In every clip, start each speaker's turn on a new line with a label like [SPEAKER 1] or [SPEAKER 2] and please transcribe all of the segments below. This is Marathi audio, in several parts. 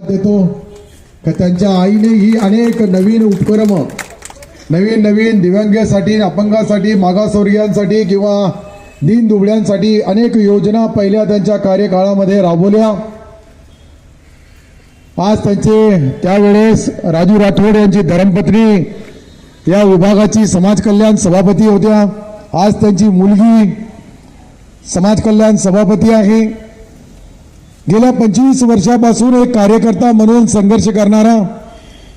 [SPEAKER 1] देतो. का त्यांच्या आईने ही अनेक नवीन उपक्रम नवीन नवीन दिव्यांगासाठी अपंगासाठी मागासवर्गीयांसाठी किंवा दीन दुबळ्यांसाठी अनेक योजना पहिल्या त्यांच्या कार्यकाळामध्ये राबवल्या. आज त्यांचे त्यावेळेस राजू राठोड यांची धर्मपत्नी या विभागाची समाज कल्याण सभापती होत्या. आज त्यांची मुलगी समाज कल्याण सभापती आहे. गेल्या पंचवीस वर्षापासून एक कार्यकर्ता म्हणून संघर्ष करणारा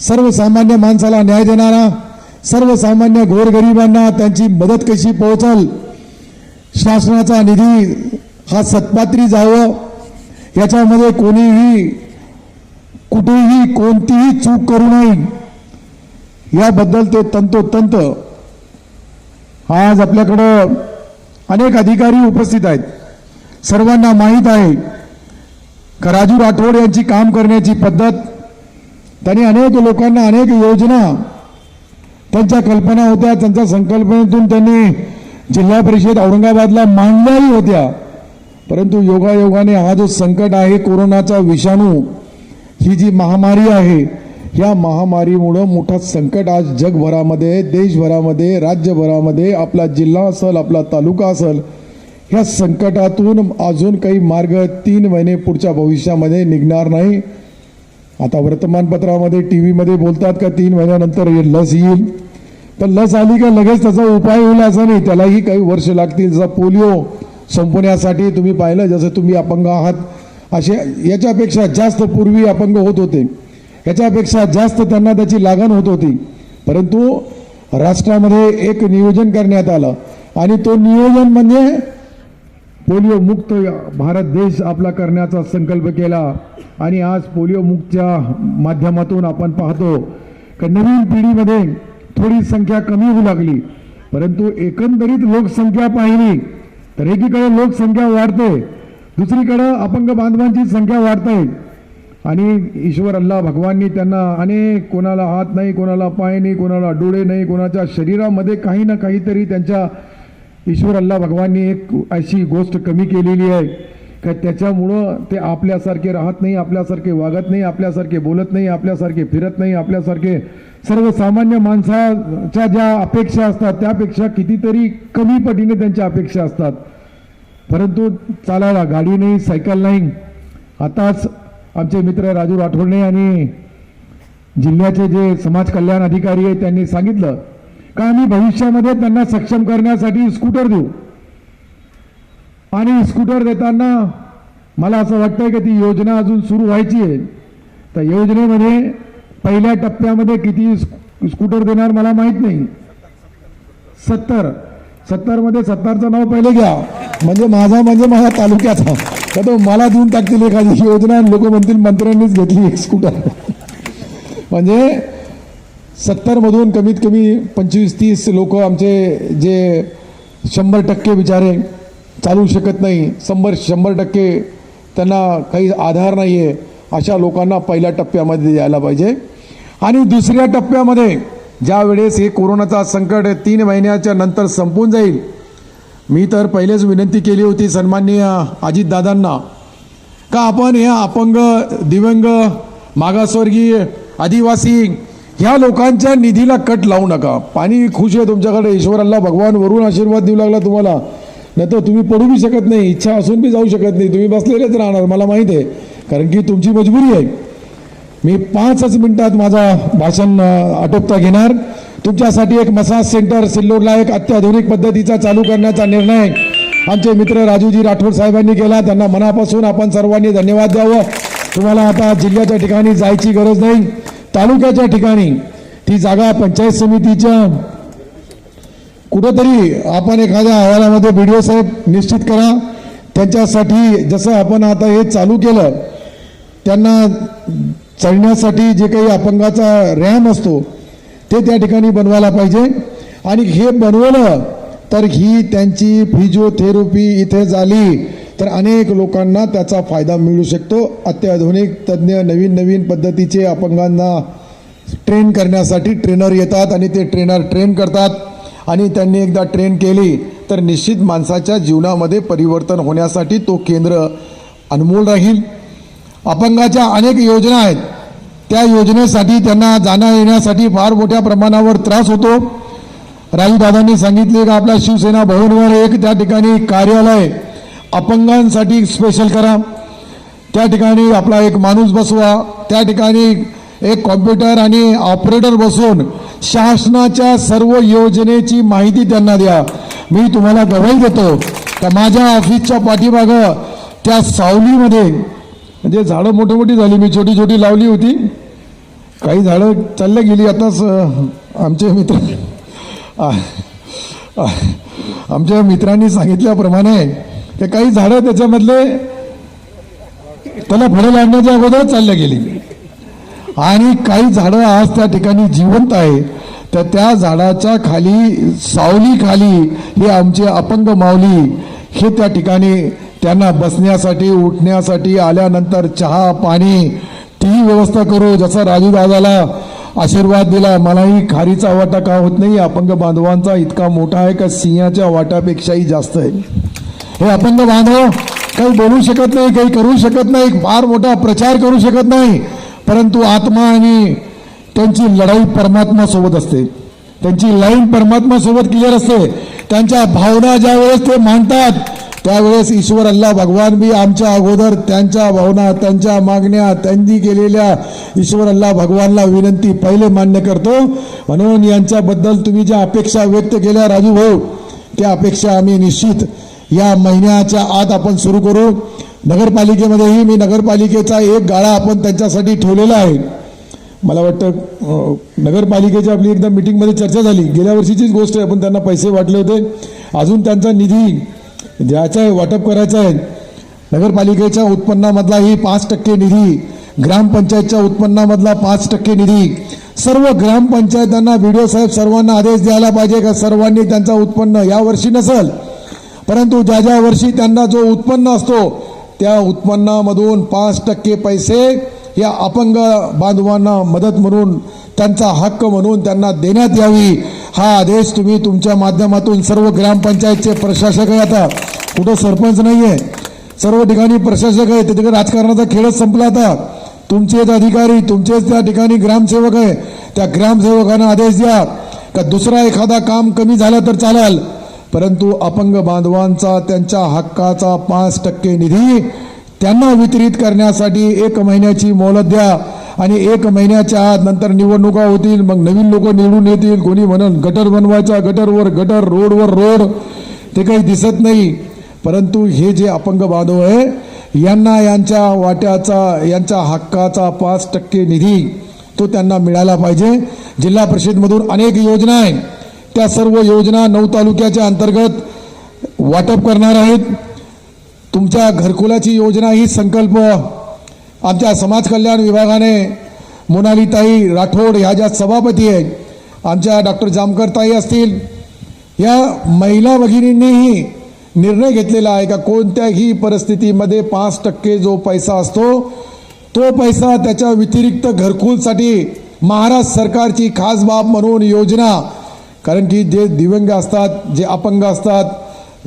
[SPEAKER 1] सर्वसामान्य माणसाला न्याय देणारा सर्वसामान्य गोरगरिबांना त्यांची मदत कशी पोहोचल शासनाचा निधी हा सत्पात्री जावं याच्यामध्ये कोणीही कुठेही कोणतीही चूक करू नये याबद्दल ते तंतोतंत आज आपल्याकडं अनेक अधिकारी उपस्थित आहेत. सर्वांना माहीत आहे का राजू राठोड यांची काम करण्याची पद्धत त्यांनी अनेक लोकांना अनेक योजना त्यांच्या कल्पना होत्या त्यांच्या संकल्पनेतून त्यांनी जिल्हा परिषद औरंगाबादला मांडल्याही होत्या. परंतु योगायोगाने हा जो संकट आहे कोरोनाचा विषाणू ही जी महामारी आहे या महामारीमुळं मोठा संकट आज जगभरामध्ये देशभरामध्ये राज्यभरामध्ये आपला जिल्हा असेल आपला तालुका असेल ह्या संकटातून अजून काही मार्ग तीन महिने पुढच्या भविष्यामध्ये निघणार नाही. आता वर्तमानपत्रामध्ये टी व्हीमध्ये बोलतात का तीन महिन्यानंतर हे लस येईल. तर लस आली का लगेच त्याचा उपाय होईल असं नाही. त्यालाही काही वर्ष लागतील. जसा पोलिओ संपवण्यासाठी तुम्ही पाहिलं जसं तुम्ही अपंग आहात. असे याच्यापेक्षा जास्त पूर्वी अपंग होत होते. याच्यापेक्षा जास्त त्यांना त्याची लागण होत होती. परंतु राष्ट्रामध्ये एक नियोजन करण्यात आलं. आणि तो नियोजन म्हणजे पोलिओमुक्त भारत देश आपला करण्याचा संकल्प केला. आणि आज पोलिओमुक्तच्या माध्यमातून आपण पाहतो का नवीन पिढीमध्ये थोडी संख्या कमी होऊ लागली. परंतु एकंदरीत लोकसंख्या पाहिली तर एकीकडे लोकसंख्या वाढते दुसरीकडं अपंग बांधवांची संख्या वाढते. आणि ईश्वर अल्ला भगवाननी त्यांना अनेक कोणाला हात नाही कोणाला पाय नाही कोणाला डोळे नाही कोणाच्या शरीरामध्ये काही ना काहीतरी त्यांच्या ईश्वर अल्लाह भगवाननी एक अशी गोष्ट कमी केलेली आहे. का त्याच्यामुळं ते आपल्यासारखे राहत नाही आपल्यासारखे वागत नाही आपल्यासारखे बोलत नाही आपल्यासारखे फिरत नाही आपल्यासारखे सर्वसामान्य माणसाच्या ज्या अपेक्षा असतात त्यापेक्षा कितीतरी कमी पटीने त्यांच्या अपेक्षा असतात. परंतु चालायला गाडी नाही सायकल नाही. आताच आमचे मित्र राजू राठोडणे आणि जिल्ह्याचे जे समाज कल्याण अधिकारी आहेत त्यांनी सांगितलं का आम्ही भविष्यामध्ये त्यांना सक्षम करण्यासाठी स्कूटर देऊ? आणि स्कूटर देताना मला असं वाटतंय की ती योजना अजून सुरू व्हायची आहे. तर योजनेमध्ये पहिल्या टप्प्यामध्ये किती स्कू- स्कूटर देणार मला माहीत नाही. सत्तर. सत्तरमध्ये सत्तरचं नाव पहिले घ्या. म्हणजे माझा म्हणजे माझ्या तालुक्याचा. तर तो मला देऊन टाकतील एखादी योजना लोक म्हणतील मंत्र्यांनीच घेतली एक स्कूटर म्हणजे सत्तरमधून कमीत कमी पंचवीस तीस लोक आमचे जे शंभर टक्के बिचारे चालू शकत नाही शंभर शंभर टक्के त्यांना काही आधार नाही आहे अशा लोकांना पहिल्या टप्प्यामध्ये द्यायला पाहिजे. आणि दुसऱ्या टप्प्यामध्ये ज्या वेळेस हे कोरोनाचा संकट तीन महिन्याच्या नंतर संपून जाईल. मी तर पहिलेच विनंती केली होती सन्माननीय अजितदादांना का आपण हे अपंग दिव्यांग मागासवर्गीय आदिवासी ह्या लोकांच्या निधीला कट लावू नका. पाणी खुश आहे तुमच्याकडे. ईश्वराला भगवान वरून आशीर्वाद देऊ लागला तुम्हाला. नाही तर तुम्ही पडू बी शकत नाही. इच्छा असून बी जाऊ शकत नाही. तुम्ही बसलेलेच राहणार मला माहीत आहे. कारण की तुमची मजबुरी आहे. मी पाचच मिनिटात माझा भाषण आटोपता घेणार. तुमच्यासाठी एक मसाज सेंटर सिल्लोडला एक अत्याधुनिक पद्धतीचा चालू करण्याचा निर्णय आमचे मित्र राजूजी राठोड साहेबांनी केला. त्यांना मनापासून आपण सर्वांनी धन्यवाद द्यावं. तुम्हाला आता जिल्ह्याच्या ठिकाणी जायची गरज नाही. तालुक्याच्या ठिकाणी ती जागा पंचायत समितीच्या कुठंतरी आपण एखाद्या अहवालामध्ये बी डी साहेब निश्चित करा. त्यांच्यासाठी जसं आपण आता हे चालू केलं त्यांना चढण्यासाठी जे काही अपंगाचा रॅम असतो ते त्या ठिकाणी बनवायला पाहिजे. आणि हे बनवलं तर ही त्यांची फिजिओथेरपी इथे झाली. तर अनेक लोकांना त्याचा फायदा मिळू शकतो. अत्याधुनिक तज्ज्ञ नवीन नवीन पद्धतीचे अपंगांना ट्रेन करण्यासाठी ट्रेनर येतात आणि ते ट्रेनर ट्रेन करतात. आणि त्यांनी एकदा ट्रेन केली तर निश्चित माणसाच्या जीवनामध्ये परिवर्तन होण्यासाठी तो केंद्र अनमोल राहील. अपंगाच्या अनेक योजना आहेत. त्या योजनेसाठी त्यांना जाण्या येण्यासाठी फार मोठ्या प्रमाणावर त्रास होतो. राजूदादांनी सांगितले का आपल्या शिवसेना भवनवर एक त्या ठिकाणी कार्यालय अपंगांसाठी स्पेशल करा. त्या ठिकाणी आपला एक माणूस बसवा. त्या ठिकाणी एक कॉम्प्युटर आणि ऑपरेटर बसून शासनाच्या सर्व योजनेची माहिती त्यांना द्या. मी तुम्हाला गवाही देतो. तर माझ्या ऑफिसच्या पाठीमागं त्या सावलीमध्ये म्हणजे झाडं मोठी मोठी झाली. मी छोटी छोटी लावली होती. काही झाडं चालल्या गेली. आताच आमचे मित्र आ- आमच्या मित्रांनी सांगितल्याप्रमाणे ते काही झाडं त्याच्यामधले त्याला फळं लागण्याच्या अगोदर चालल्या गेली. आणि काही झाडं आज त्या ठिकाणी जिवंत आहे. तर त्या झाडाच्या खाली सावली खाली हे आमचे अपंग माऊली हे त्या ठिकाणी त्यांना बसण्यासाठी उठण्यासाठी आल्यानंतर चहा पाणी ती व्यवस्था करू जसं राजू दादाला आशीर्वाद दिला मलाही खारीचा वाटा का होत नाही? अपंग बांधवांचा इतका मोठा आहे का सिंहाच्या वाटापेक्षाही जास्त आहे. हे अपंग बांधव काही बोलू शकत नाही काही करू शकत नाही फार मोठा प्रचार करू शकत नाही परंतु आत्मा आणि त्यांची लढाई परमात्मासोबत असते. त्यांची लाईन परमात्मासोबत क्लिअर असते. त्यांच्या भावना ज्या वेळेस ते मांडतात त्यावेळेस ईश्वर अल्ला भगवान बी आमच्या अगोदर त्यांच्या भावना त्यांच्या मागण्या त्यांनी केलेल्या ईश्वर अल्ला भगवानला विनंती पहिले मान्य करतो. म्हणून यांच्याबद्दल तुम्ही ज्या अपेक्षा व्यक्त केल्या राजू भाऊ त्या अपेक्षा आम्ही निश्चित या महिन्याच्या आत आपण सुरू करू. नगरपालिकेमध्येही मी नगरपालिकेचा एक गाळा आपण त्यांच्यासाठी ठेवलेला आहे. मला वाटतं नगरपालिकेची आपली एकदा मिटिंगमध्ये चर्चा झाली. गेल्या वर्षीचीच गोष्ट आहे आपण त्यांना पैसे वाटले होते. अजून त्यांचा निधी द्यायचा आहे वाटप करायचा आहे. नगरपालिकेच्या उत्पन्नामधलाही पाच टक्के निधी ग्रामपंचायतच्या उत्पन्नामधला पाच टक्के निधी. सर्व ग्रामपंचायतांना व्हिडिओ साहेब सर्वांना आदेश द्यायला पाहिजे का? सर्वांनी त्यांचा उत्पन्न यावर्षी नसेल नसल. परंतु ज्या ज्या वर्षी त्यांना जो उत्पन्न असतो त्या उत्पन्नामधून पाच टक्के पैसे या अपंग बांधवांना मदत म्हणून त्यांचा हक्क म्हणून त्यांना देण्यात यावी. हा आदेश तुम्ही तुमच्या माध्यमातून सर्व ग्रामपंचायतचे प्रशासक आहे आता. कुठं सरपंच नाही आहे सर्व ठिकाणी प्रशासक आहे तिथे राजकारणाचा खेळच संपला आता. तुमचेच अधिकारी तुमचेच त्या ठिकाणी ग्रामसेवक आहे. त्या ग्रामसेवकांना आदेश द्या. का दुसरा एखादा काम कमी झाला तर चालेल. परंतु अपंग बांधवांचा त्यांच्या हक्काचा पाच टक्के निधी त्यांना वितरित करण्यासाठी एक महिन्याची मोलत द्या आणि एक महिन्याच्या आत नंतर निवडणुका होतील मग नवीन लोक निवडून येतील. कोणी म्हणून गटर बनवायचा गटरवर गटर रोडवर रोड ते काही दिसत नाही. परंतु हे जे अपंग बांधव आहे यांना यांच्या वाट्याचा यांच्या हक्काचा पाच टक्के निधी तो त्यांना मिळाला पाहिजे. जिल्हा परिषदमधून अनेक योजना आहे त्या सर्व योजना नऊ तालुक्याच्या अंतर्गत वाटप करणार आहेत. तुमच्या घरकुलाची योजना ही संकल्प आमच्या समाज कल्याण विभागाने मोनालीताई राठोड ह्या ज्या सभापती आहेत आमच्या डॉक्टर जामकरताई असतील या महिला भगिनींनीही निर्णय घेतलेला आहे का? कोणत्याही परिस्थितीमध्ये पाच टक्के जो पैसा असतो तो पैसा त्याच्या व्यतिरिक्त घरकुलसाठी महाराष्ट्र सरकारची खास बाब म्हणून योजना कारण की जे दिव्यांग असतात जे अपंग असतात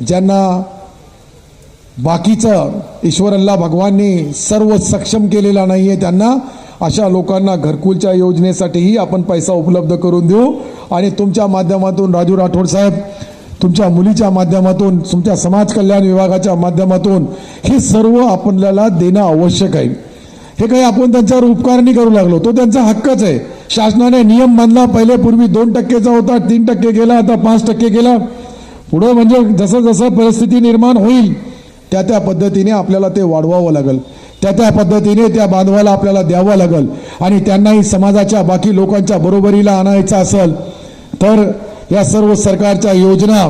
[SPEAKER 1] ज्यांना बाकीचं ईश्वर भगवानने भगवाननी सर्व सक्षम केलेला नाही आहे त्यांना अशा लोकांना घरकुलच्या योजनेसाठीही आपण पैसा उपलब्ध करून देऊ. आणि तुमच्या माध्यमातून राजू राठोड साहेब तुमच्या मुलीच्या माध्यमातून तुमच्या समाज कल्याण विभागाच्या माध्यमातून हे सर्व आपल्याला देणं आवश्यक आहे. हे काही आपण त्यांच्यावर उपकार नाही करू लागलो तो त्यांचा हक्कच आहे. शासनाने नियम बांधला पहिले पूर्वी दोन टक्केचा होता तीन टक्के गेला आता पाच टक्के गेला. पुढं म्हणजे जसं जसं परिस्थिती निर्माण होईल त्या त्या पद्धतीने आपल्याला ते वाढवावं लागेल. त्या त्या पद्धतीने त्या बांधवाला आपल्याला द्यावं लागेल. आणि त्यांनाही समाजाच्या बाकी लोकांच्या बरोबरीला आणायचं असेल तर या सर्व सरकारच्या योजना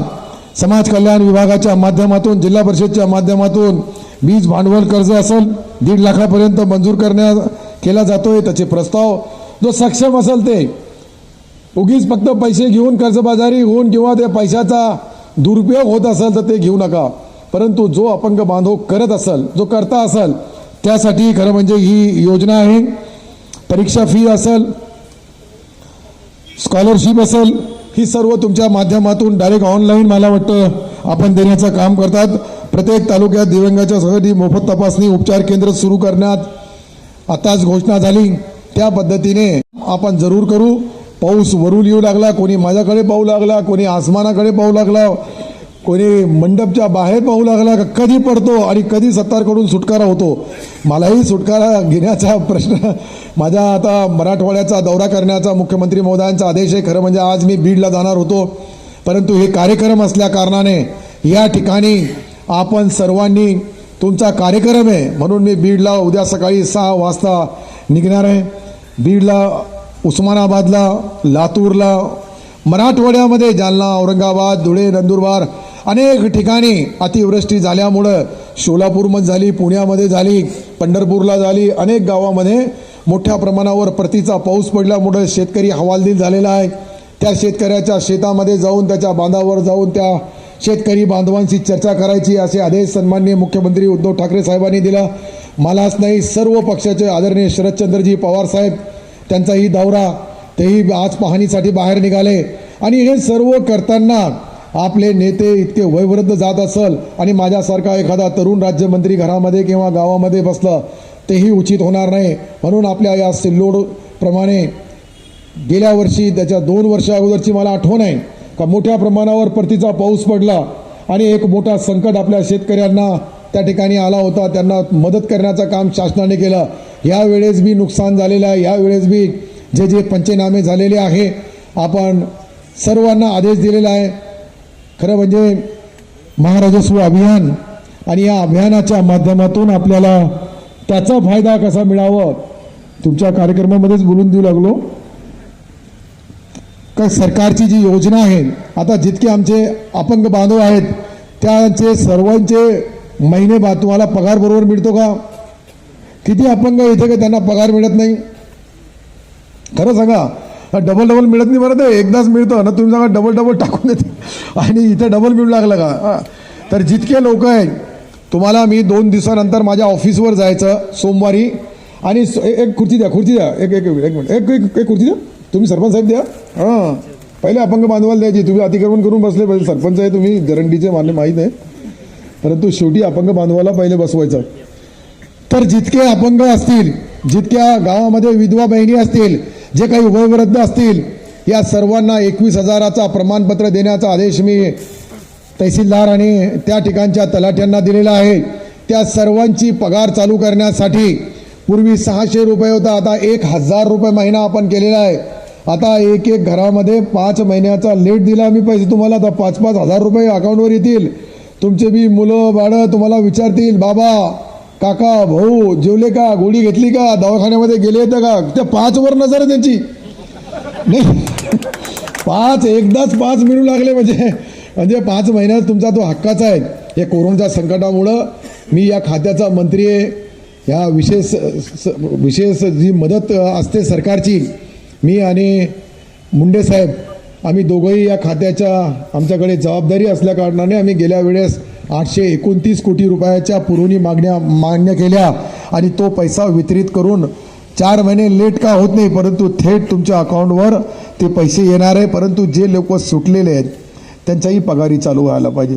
[SPEAKER 1] समाज कल्याण विभागाच्या माध्यमातून जिल्हा परिषदच्या माध्यमातून वीज भांडवल कर्ज असेल दीड लाखापर्यंत मंजूर करण्या केला जातोय त्याचे प्रस्ताव जो सक्षम असेल ते. उगीच फक्त पैसे घेऊन कर्जबाजारी होऊन किंवा त्या पैशाचा दुरुपयोग होत असेल तर ते घेऊ नका. परंतु जो अपंग बांधव करत असेल जो करता असेल त्यासाठी खरं म्हणजे ही योजना आहे. परीक्षा फी असेल स्कॉलरशिप असेल ही सर्व तुमच्या माध्यमातून डायरेक्ट ऑनलाईन मला वाटतं आपण देण्याचं काम करतात. प्रत्येक तालुक्यात दिव्यांगाच्या साठी मोफत तपासणी उपचार केंद्र सुरू करण्यात आताच घोषणा झाली. त्या पद्धतीने आपण जरूर करू. पाऊस वरून येऊ लागला कोणी माझ्याकडे पाहू लागला कोणी आसमानाकडे पाहू लागला कोणी मंडपच्या बाहेर पाहू लागला कधी पडतो आणि कधी सत्तारकडून सुटकारा होतो? मलाही सुटकारा घेण्याचा प्रश्न माझ्या आता मराठवाड्याचा दौरा करण्याचा मुख्यमंत्री महोदयांचा आदेश आहे. खरं म्हणजे आज मी बीडला जाणार होतो. परंतु हे कार्यक्रम असल्या कारणाने या ठिकाणी आपण सर्वांनी तुमचा कार्यक्रम आहे म्हणून मी बीडला उद्या सकाळी सहा वाजता निघणार आहे. बीडला उस्मानाबादला लातूरला मराठवाड्यामध्ये जालना औरंगाबाद धुळे नंदुरबार अनेक ठिकाणी अतिवृष्टी झाल्यामुळं सोलापूरमध्ये झाली पुण्यामध्ये झाली पंढरपूरला झाली अनेक गावामध्ये मोठ्या प्रमाणावर प्रतीचा पाऊस पडल्यामुळं शेतकरी हवालदिल झालेला आहे. त्या शेतकऱ्याच्या शेतामध्ये जाऊन त्याच्या बांधावर जाऊन त्या शेतकरी बांधवांशी चर्चा करायची असे आदेश सन्माननीय मुख्यमंत्री उद्धव ठाकरे साहेबांनी दिला. मलाच नाही सर्व पक्षाचे आदरणीय शरदचंद्रजी पवार साहेब त्यांचाही दौरा तेही आज पाहणीसाठी बाहेर निघाले. आणि हे सर्व करताना आपले नेते इतके वयवृद्ध जात असल आणि माझ्यासारखा एखादा तरुण राज्यमंत्री घरामध्ये किंवा गावामध्ये बसलं तेही उचित होणार नाही. म्हणून आपल्या या सिल्लोडप्रमाणे गेल्या वर्षी त्याच्या दोन वर्षा अगोदरची मला आठवण आहे. का मोठ्या प्रमाणावर परतीचा पाऊस पडला आणि एक मोठा संकट आपल्या शेतकऱ्यांना त्या ठिकाणी आला होता त्यांना मदत करण्याचं काम शासनाने केलं. यावेळेस बी नुकसान झालेलं आहे. यावेळेस बी जे जे पंचनामे झालेले आहे आपण सर्वांना आदेश दिलेला आहे. खरं म्हणजे महाराजस्व अभियान आणि या अभियानाच्या माध्यमातून आपल्याला त्याचा फायदा कसा मिळावा तुमच्या कार्यक्रमामध्येच बोलून देऊ लागलो. का सरकारची जी योजना आहे आता जितके आमचे अपंग बांधव आहेत त्यांचे सर्वांचे महिने बाद तुम्हाला पगार बरोबर मिळतो का? किती अपंग इथे का त्यांना पगार मिळत नाही? खरं सांगा डबल डबल मिळत नाही बरं ते एकदाच मिळतं ना तुम्ही सांगा डबल डबल टाकून देते. आणि इथे डबल मिळू लागलं का? तर जितके लोक आहेत तुम्हाला मी दोन दिवसानंतर माझ्या ऑफिसवर जायचं सोमवारी. आणि एक खुर्ची द्या खुर्ची द्या. एक एक एक मिनिट एक एक एक खुर्ची द्या. तुम्ही सरपंच साहेब द्या. हां. पहिले अपंग बांधवाला द्यायची. तुम्ही अतिक्रमण करून बसले पाहिजे. सरपंच आहे तुम्ही. गरंटीचे मान्य माहीत आहे. परंतु शेवटी अपंग बांधवाला पहिले बसवायचं. तर जितके अपंग असतील जितक्या गावामध्ये विधवा बहिणी असतील जे काही वयोवृद्ध असतील या सर्वांना एकवीस हजाराचा प्रमाणपत्र देण्याचा आदेश मी तहसीलदार आणि त्या ठिकाणच्या तलाठ्यांना दिलेला आहे. त्या सर्वांची पगार चालू करण्यासाठी पूर्वी सहाशे रुपये होता. आता एक हजार रुपये महिना आपण केलेला आहे. आता एक एक घरामध्ये पाच महिन्याचा लेट दिला मी पैसे तुम्हाला आता पाच पाच हजार रुपये अकाउंटवर येतील. तुमचे बी मुलं बाळं तुम्हाला विचारतील बाबा काका भाऊ जेवले का? गोळी घेतली का? दवाखान्यामध्ये गेले होते का? त्या पाच वर नजर आहे त्यांची. नाही. पाच एकदाच पाच मिळू लागले म्हणजे म्हणजे पाच महिन्यात तुमचा तो हक्काचा आहे. हे कोरोनाच्या संकटामुळं मी या खात्याचा मंत्री आहे. या विशेष स- विशेष जी मदत असते सरकारची मी आणि मुंडे साहेब आम्ही दोघंही या खात्याच्या आमच्याकडे जबाबदारी असल्या कारणाने आम्ही गेल्या वेळेस आठशे एकोणतीस कोटी रुपयाच्या पुरवणी मागण्या मागण्या केल्या आणि तो पैसा वितरित करून चार महिने लेट का होत नाही परंतु थेट तुमच्या अकाउंटवर ते पैसे येणार आहे परंतु जे लोक सुटलेले आहेत त्यांच्याही पगारी चालू व्हायला पाहिजे.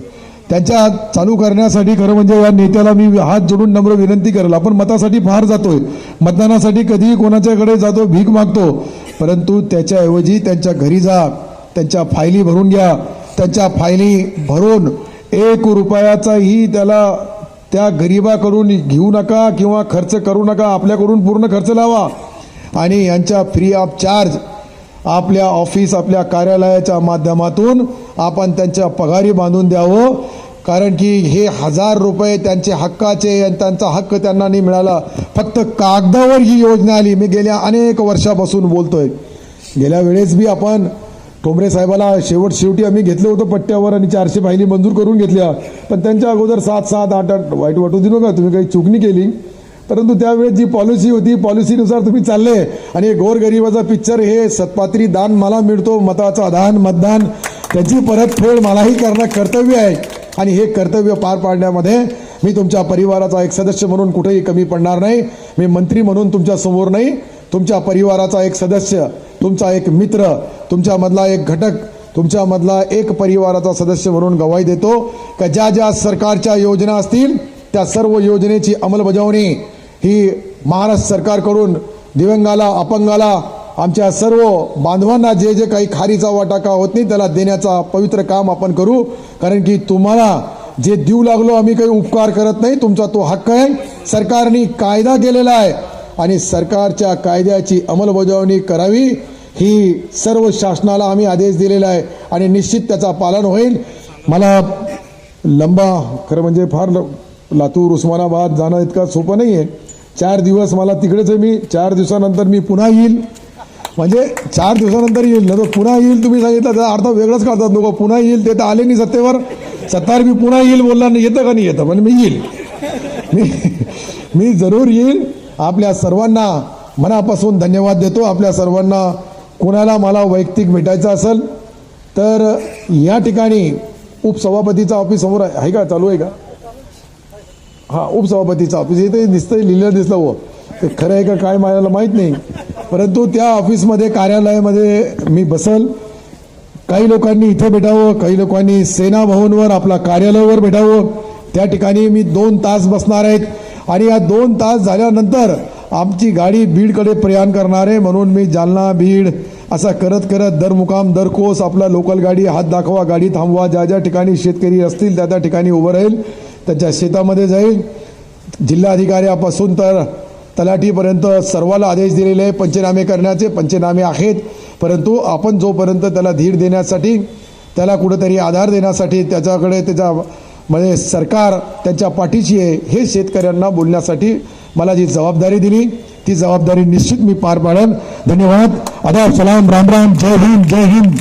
[SPEAKER 1] त्यांच्या चालू करण्यासाठी खरं म्हणजे या नेत्याला मी हात जोडून नम्र विनंती करेल. आपण मतासाठी फार जातोय. मतदानासाठी कधीही कोणाच्याकडे जातो भीक मागतो. परंतु त्याच्याऐवजी त्यांच्या घरी जा त्यांच्या फायली भरून घ्या. त्यांच्या फायली भरून एक रुपयाचाही त्याला त्या गरिबाकडून घेऊ नका किंवा खर्च करू नका. आपल्याकडून पूर्ण खर्च लावा. आणि यांच्या फ्री ऑफ चार्ज आपल्या ऑफिस आपल्या कार्यालयाच्या माध्यमातून आपण त्यांच्या पगारी बांधून द्यावं. कारण की हे हजार रुपये त्यांचे हक्काचे आणि त्यांचा हक्क त्यांना नाही मिळाला. फक्त कागदावर ही योजना आली. मी गेल्या अनेक वर्षापासून बोलतोय. गेल्या वेळेस बी आपण ठोंबरे साहेबाला शेवट शेवटी आम्ही घेतलं होतं पट्ट्यावर आणि चारशे फायली मंजूर करून घेतल्या. पण त्यांच्या अगोदर सात सात आठ आठ वाईट वाटू देऊ नका तुम्ही काही चुकणी केली? परंतु त्यावेळेस जी पॉलिसी होती पॉलिसीनुसार तुम्ही चालले. आणि गोरगरिबाचा पिक्चर हे सत्पात्री दान मला मिळतो मताचा दान मतदान त्याची परतफेड मलाही करणं कर्तव्य आहे. आणि हे कर्तव्य पार पाडण्यामध्ये मी तुमच्या परिवाराचा एक सदस्य म्हणून कुठेही कमी पडणार नाही. मी मंत्री म्हणून तुमच्यासमोर नाही. तुमच्या परिवाराचा एक सदस्य तुमचा एक मित्र तुमच्यामधला एक घटक तुमच्यामधला एक परिवाराचा सदस्य म्हणून गवाही देतो. का ज्या ज्या सरकारच्या योजना असतील त्या सर्व योजनेची अंमलबजावणी ही महाराष्ट्र सरकारकडून दिव्यांगाला अपंगाला आमच्या सर्व बांधवांना जे जे काही खारीचा वाटाका होत नाही त्याला देण्याचा पवित्र काम आपण करू. कारण की तुम्हाला जे देऊ लागलो आम्ही काही उपकार करत नाही. तुमचा तो हक्क आहे. सरकारने कायदा केलेला आहे. आणि सरकारच्या कायद्याची अंमलबजावणी करावी. ही सर्व शासनाला आम्ही आदेश दिलेला आहे. आणि निश्चित त्याचा पालन होईल. मला लंबा खरं म्हणजे फार लातूर उस्मानाबाद जाणं इतका सोपं नाही आहे चार दिवस मला तिकडेच आहे मी. चार दिवसानंतर मी पुन्हा येईल. म्हणजे चार दिवसानंतर येईल ना तो पुन्हा येईल तुम्ही सांगितलं त्याचा अर्थ वेगळंच काढतात लोक. पुन्हा येईल ते तर आले नाही सत्तेवर. सत्तार मी पुन्हा येईल बोलला नाही येतं का नाही येतं? पण मी येईल. मी मी जरूर येईल. आपल्या सर्वांना मनापासून धन्यवाद देतो. आपल्या सर्वांना कोणाला मला वैयक्तिक भेटायचं असेल तर या ठिकाणी उपसभापतीचं ऑफिस समोर आहे का? चालू आहे का? हा उपसभापतीचा ऑफिस इथे दिसतंय लिहिलं दिसलं हो. ते खरं आहे का काय मला माहीत नाही. परंतु त्या ऑफिसमध्ये कार्यालयामध्ये मी बसल. काही लोकांनी इथं भेटावं काही लोकांनी सेना भवनवर आपला कार्यालयावर भेटावं. त्या ठिकाणी मी दोन तास बसणार आहेत. आणि या दोन तास झाल्यानंतर आमची गाडी बीडकडे प्रयाण करणार आहे म्हणून मी जालना बीड असा करत करत दर मुकाम दर कोस आपला लोकल गाडी हात दाखवा गाडी थांबवा. ज्या ज्या ठिकाणी शेतकरी असतील त्या त्या ठिकाणी उभं राहील. त्याच्या शेतामध्ये जाईल. जिल्हाधिकाऱ्यापासून तर तलाठीपर्यंत सर्वाला आदेश दिलेले आहे. पंचनामे करण्याचे पंचनामे आहेत. परंतु आपण जोपर्यंत त्याला धीर देण्यासाठी त्याला कुठंतरी आधार देण्यासाठी त्याच्याकडे त्याच्या म्हणजे सरकार त्यांच्या पाठीशी आहे हे शेतकऱ्यांना बोलण्यासाठी मला जी जबाबदारी दिली ती जबाबदारी निश्चित मी पार पाडेन. धन्यवाद. आदाब सलाम. राम राम. जय हिंद. जय हिंद.